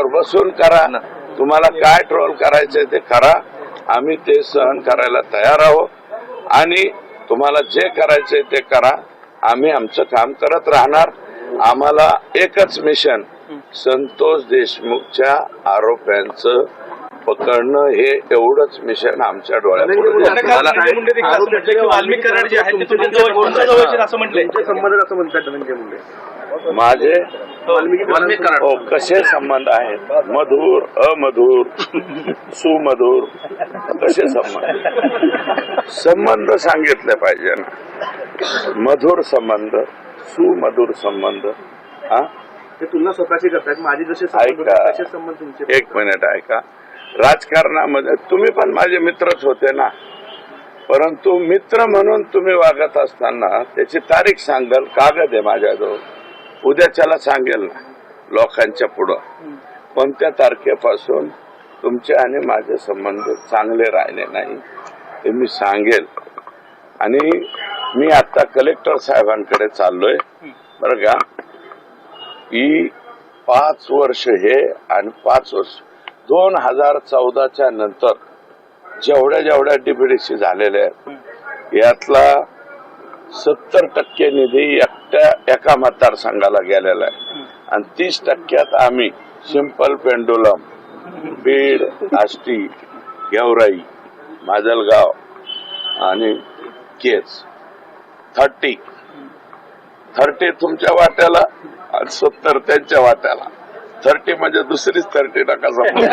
त्याच्यावर बसून करा. तुम्हाला काय ट्रोल करायचंय ते करा. आम्ही ते सहन करायला तयार आहोत. आणि तुम्हाला जे करायचंय ते करा. आम्ही आमचं काम करत राहणार. आम्हाला एकच मिशन संतोष देशमुखच्या आरोप्यांचं पकडणं हे एवढंच मिशन आमच्या डोळ्यापुढे मला- धनंजय मुंडे देखील असं म्हटले की वाल्मिक कराड जे आहेत ते तुमच्या जवळ तुमच्या जवळचे आहेत असं म्हटले. संबंध असं म्हणतात धनंजय मुंडे. माझे हो कसे संबंध आहेत? मधुर अमधुर सुमधुर कसे संबंध? संबंध सांगितले पाहिजे ना. मधुर संबंध सुमधुर संबंध हा? ते तुलना स्वतःची करतात माझी जसे संबंध ऐका. एक मिनिट ऐका. राजकारणामध्ये. तुम्ही पण माझे मित्रच होते ना. परंतु मित्र म्हणून तुम्ही वागत असताना त्याची तारीख सांगाल कागद आहे माझ्याजवळ. उद्याच्याला सांगेल ना लोकांच्या पुढं. कोणत्या तारखेपासून तुमचे आणि माझे संबंध चांगले राहिले नाही ते मी सांगेल. आणि मी आता कलेक्टर साहेबांकडे चाललोय. बरं का? ही पाच वर्ष हे आणि पाच वर्ष दोन हजार चौदाच्या नंतर जेवढ्या जेवढ्या डीपीडीसी झालेल्या आहेत यातला सत्तर टक्के निधी एकट्या एका मतदारसंघाला गेलेला आहे. आणि तीस टक्क्यात आम्ही सिंपल पेंडुलम बीड आष्टी गेवराई माजलगाव आणि केस थर्टी. थर्टी तुमच्या वाट्याला आणि सत्तर त्यांच्या वाट्याला. थर्टी म्हणजे दुसरीच थर्टी नका समजू.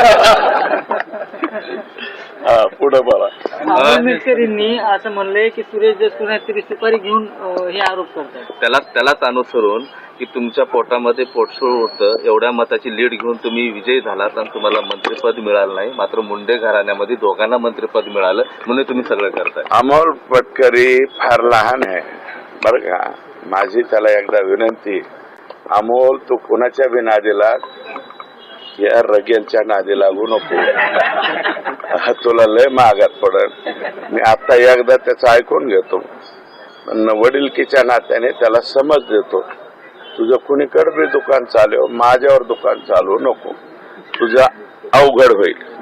हा पुढे बोला. अमोल मिटकरींनी असं म्हणलंय की सुरेश देशमुख तरी सुपारी घेऊन हे आरोप करतात. त्याला त्यालाच अनुसरून की तुमच्या पोटामध्ये पोटसूळ होतं एवढ्या मताची लीड घेऊन तुम्ही विजयी झालात आणि तुम्हाला मंत्रिपद मिळालं नाही. मात्र मुंडे घराण्यामध्ये दोघांना मंत्रिपद मिळालं म्हणून तुम्ही सगळं करताय. अमोल पटकरी फार लहान आहे. बर का? माझी त्याला एकदा विनंती. अमोल तू कुणाच्या बी नादीला या रगेलच्या नादी लागू नको तुला लय महागात पडल मी आता एकदा त्याचं ऐकून घेतो पण वडीलकीच्या नात्याने त्याला समज देतो तुझं कुणीकडे बी दुकान चालव माझ्यावर दुकान चालवू नको तुझं अवघड होईल